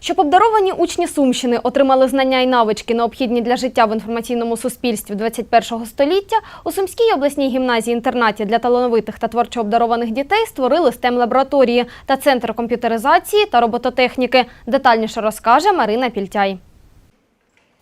Щоб обдаровані учні Сумщини отримали знання і навички, необхідні для життя в інформаційному суспільстві 21-го століття, у Сумській обласній гімназії-інтернаті для талановитих та творчо обдарованих дітей створили stem лабораторії та центр комп'ютеризації та робототехніки. Детальніше розкаже Марина Пільтяй.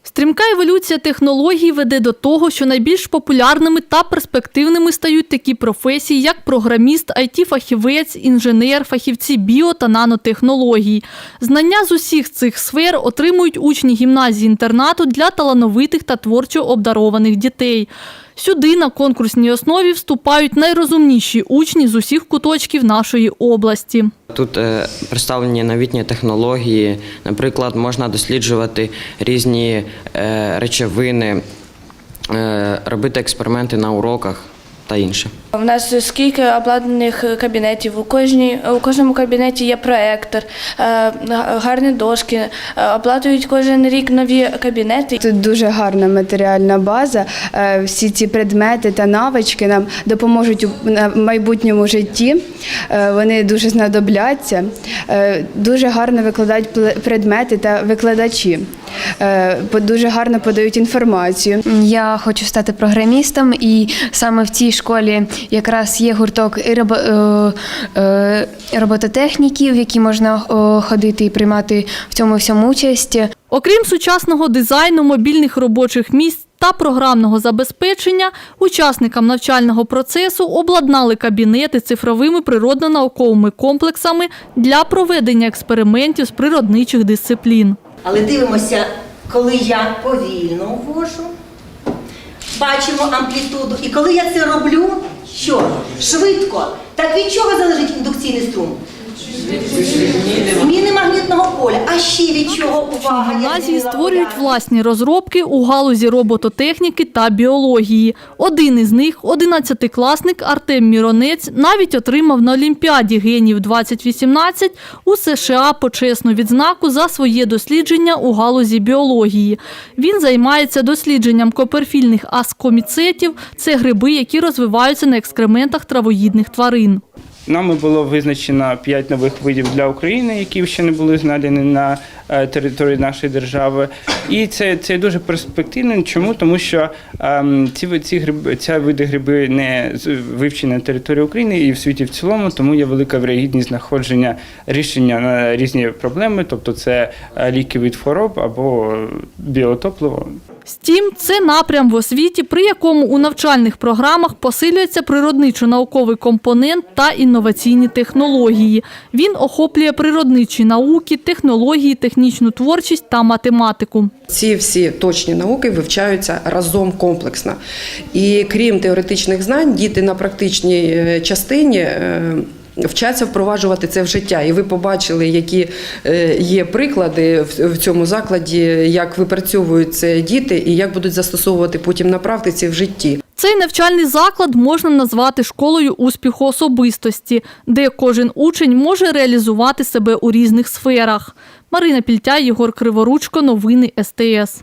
Стрімка еволюція технологій веде до того, що найбільш популярними та перспективними стають такі професії, як програміст, IT-фахівець, інженер, фахівці біо та нанотехнологій. Знання з усіх цих сфер отримують учні гімназії інтернату для талановитих та творчо обдарованих дітей. Сюди на конкурсній основі вступають найрозумніші учні з усіх куточків нашої області. Тут е, представлені новітні технології. Наприклад, можна досліджувати різні е, речовини, е, робити експерименти на уроках та інше. У нас скільки обладнаних кабінетів. У кожній у кожному кабінеті є проектор, е, гарні дошки, е, обладнують кожен рік нові кабінети. Тут дуже гарна матеріальна база. Е, Всі ці предмети та навички нам допоможуть у майбутньому житті. Вони дуже знадобляться. Дуже гарно викладають предмети та викладачі. Е, Дуже гарно подають інформацію. Я хочу стати програмістом, і саме в цій школі якраз є гурток і е, е, робототехніки, в які можна ходити і приймати в цьому всьому участь. Окрім сучасного дизайну, мобільних робочих місць та програмного забезпечення, учасникам навчального процесу обладнали кабінети цифровими природно-науковими комплексами для проведення експериментів з природничих дисциплін. Але дивимося, коли я повільно ввожу, бачимо амплітуду. І коли я це роблю, що? Швидко. Так від чого залежить індукційний струм? Зміни магнітного поля. А ще я Гімназії створюють власні розробки у галузі робототехніки та біології. Один із них, 11-класник Артем Міронець, навіть отримав на Олімпіаді генів 2018 у США почесну відзнаку за своє дослідження у галузі біології. Він займається дослідженням коперфільних аскоміцетів. Це гриби, які розвиваються на екскрементах травоїдних тварин. Нами було визначено п'ять нових видів для України, які ще не були знайдені на е, території нашої держави. І це, це дуже перспективно. Чому? Тому що ем, ці, ці гриби, ця види гриби не вивчені на території України і в світі в цілому, тому є велика вірогідність знаходження рішення на різні проблеми, тобто це е, ліки від хвороб або біотопливо. Стім це напрям в освіті, при якому у навчальних програмах посилюється природничо-науковий компонент та інноваційні технології. Він охоплює природничі науки, технології, технічну творчість та математику. Ці всі точні науки вивчаються разом комплексно. І крім теоретичних знань, діти на практичній е, частині. Вчаться впроваджувати це в життя, і ви побачили, які е, є приклади в цьому закладі, як випрацьовують це діти і як будуть застосовувати потім на практиці в житті. Цей навчальний заклад можна назвати школою успіху особистості, де кожен учень може реалізувати себе у різних сферах. Марина Пільтя, Єгор Криворучко, новини СТС.